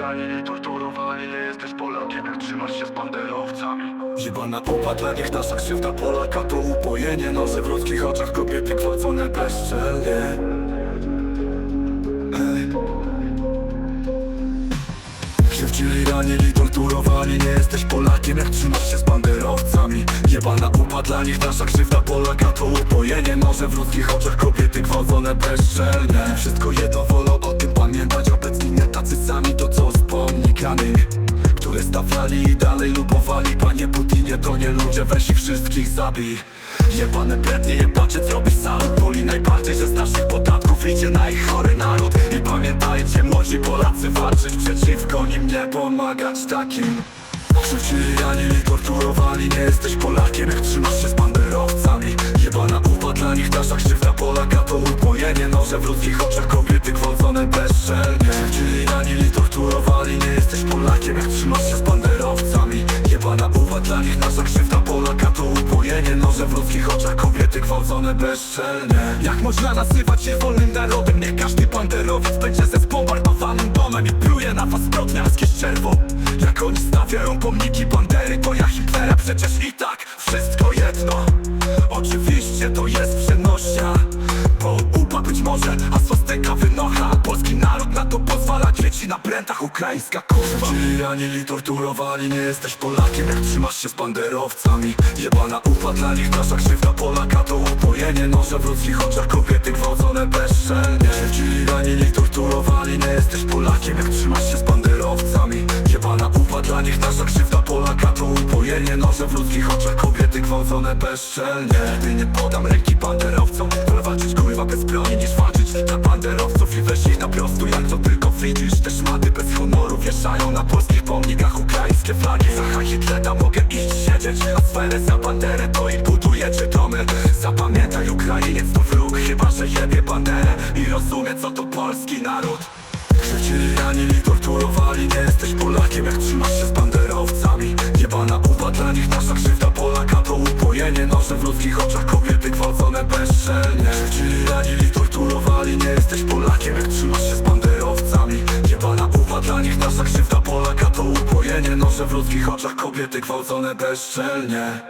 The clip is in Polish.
ranili, torturowali Nie jesteś Polakiem, jak trzymasz się z banderowcami. Jebana pupa dla nich nasza krzywda Polaka to upojenie. Noże w ludzkich oczach kobiety gwałcone bezczelnie. Krzywdzili, ranili, torturowali Nie jesteś Polakiem, jak trzymasz się z banderowcami. Jebana pupa dla nich nasza krzywda Polaka to upojenie. Noże w ludzkich oczach kobiety gwałcone bezczelnie. Wszystko jedno wolą pomnikami które stawiali i dalej lubowali. Panie Putinie to nie ludzie, weź ich wszystkich zabij. Jebane brednie, jebacze zrobisz salut. Boli najbardziej, że z naszych podatków idzie na ich chory naród. I pamiętajcie, młodzi Polacy walczyć przeciwko nim Nie pomagać takim. Krzywdzili, torturowali Nie jesteś Polakiem, jak trzymasz Noże w ludzkich oczach kobiety gwałcone bezczelnie. Krzywdzili, ranili, torturowali Nie jesteś Polakiem, jak trzymasz się z banderowcami? Jebana upa dla nich nasza krzywda Polaka to upojenie. Noże w ludzkich oczach kobiety gwałcone bezczelnie. Jak można nazywać się wolnym narodem? Niech każdy banderowiec będzie ze zbombardowanym domem I pluje na was zbrodniarskie szczerwo Jak oni stawiają pomniki bandery To ja Hitlera. Przecież i tak wszystko jedno Polski naród na to pozwala Dzieci na prętach, ukraińska kurwa. Czyli ranili, torturowali Nie jesteś Polakiem, jak trzymasz się z banderowcami Jebana upa dla nich. Nasza krzywda Polaka to upojenie. Noże w ludzkich oczach kobiety gwałcone bezczelnie. Czyli ranili, torturowali Nie jesteś Polakiem, jak trzymasz się z banderowcami Jebana upa dla nich. Nasza krzywda Polaka to upojenie. Noże w ludzkich oczach kobiety gwałcone bezczelnie. Nigdy nie podam ręki banderowcom. Wolę walczyć kurwa bez broni niż walczyć banderowców I weź ich na prostu jak to tylko widzisz. Te szmaty bez honoru wieszają na polskich pomnikach. Ukraińskie flagi Za Hitlera mogę iść siedzieć. A sferę za banderę to i budujecie domy. Zapamiętaj Ukrainiec to wróg Chyba, że jebie banderę I rozumie co to polski naród. Krzywdzili, ranili, torturowali Nie jesteś Polakiem, jak trzymasz się z banderowcami. Jebana upa dla nich nasza krzywda Polaka to upojenie. Noże w ludzkich oczach kobiety gwałcone bezczelnie Polakiem, jak trzymasz się z banderowcami Jebana upa dla nich nasza krzywda Polaka to upojenie Noże w ludzkich oczach. Kobiety gwałcone bezczelnie